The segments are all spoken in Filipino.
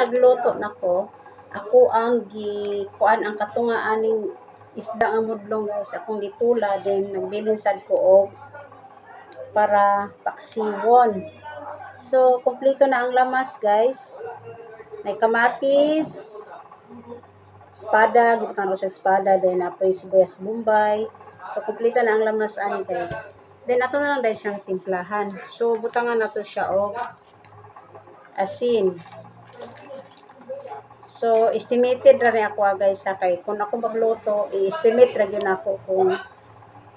nagluto nako, ako ang gi kuan ang katunga aning isda nga mudlong guys. Akong gitula din nagbilin sad ko og para paksiwon. So, kompleto na ang lamas guys. May kamatis, espada, gibutan ko siya espada, then apoy sibuyas bombay. So, kompleto na ang lamas ani guys. Then, ato na lang dahil siyang timplahan. So, butangan na to siya og asin. So, estimated ra rin ako ah, guys sa kay kung ako magluto, i-estimate ra gyud ako kung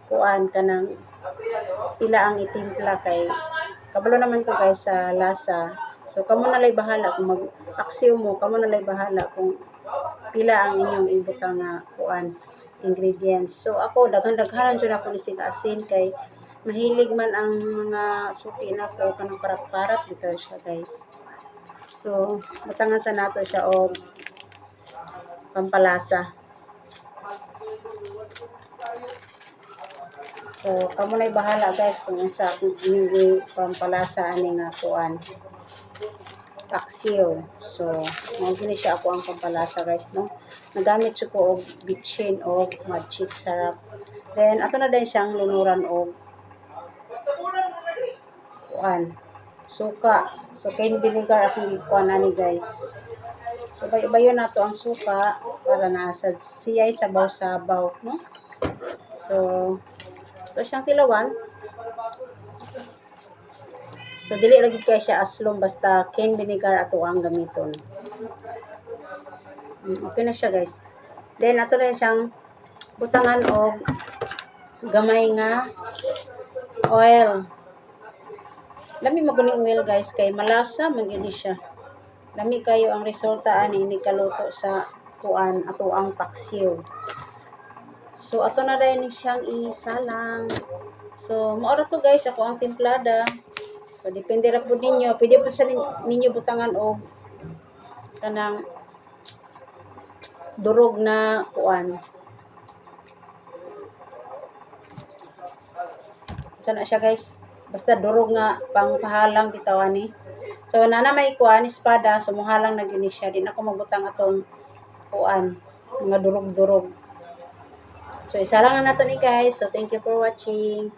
kuan kanang pila ang itimpla kay kabalo naman ko guys sa lasa. So, kamo na lay bahala kung mag-aksiw mo, kamo na lay bahala kung pila ang inyong ibutang nga kuan ingredients. So, ako daghan-daghanan jud ako ni sig asin kay mahilig man ang mga suki na ko kanang parat-parat dito siya guys. So, butangan sa nato siya og pampalasa. So, kamo na bahala guys kung sa inyong pampalasa ani nga kuan paksiw. So, gini siya ako ang pampalasa guys no. Nagamit siya ko og bitchin og magic sarap. Then ato na din siyang lunuran og kuan suka. So, kain vinegar akong gikuan ani guys. So, bayo-bayo na to ang suka para nasa siyay sabaw-sabaw, no? So, ito siyang tilawan. So, dili lagi kay siya aslom basta cane vinegar ato ang gamiton. Mm, Okay na siya, guys. Then, ato na siyang butangan og gamay nga oil. Lami maguning oil, guys, kay malasa man gyud ni siya. Lami kayo ang resulta ani ni kaluto sa kuan ato ang paksiw. So, ato na rin siyang isalang. So, maura to guys, ako ang timplada. So, depende ra po ninyo. Pwede po sa nin- ninyo butangan o kanang durog na kuan. Sana siya guys. Basta durog nga pang pahalang bitawan ni. So, nana may kuan, espada. So, muhalang na gyud ni siya. Di na ako magbutang atong kuan. Mga durog-durog. So, isa lang na nato ni guys. So, thank you for watching.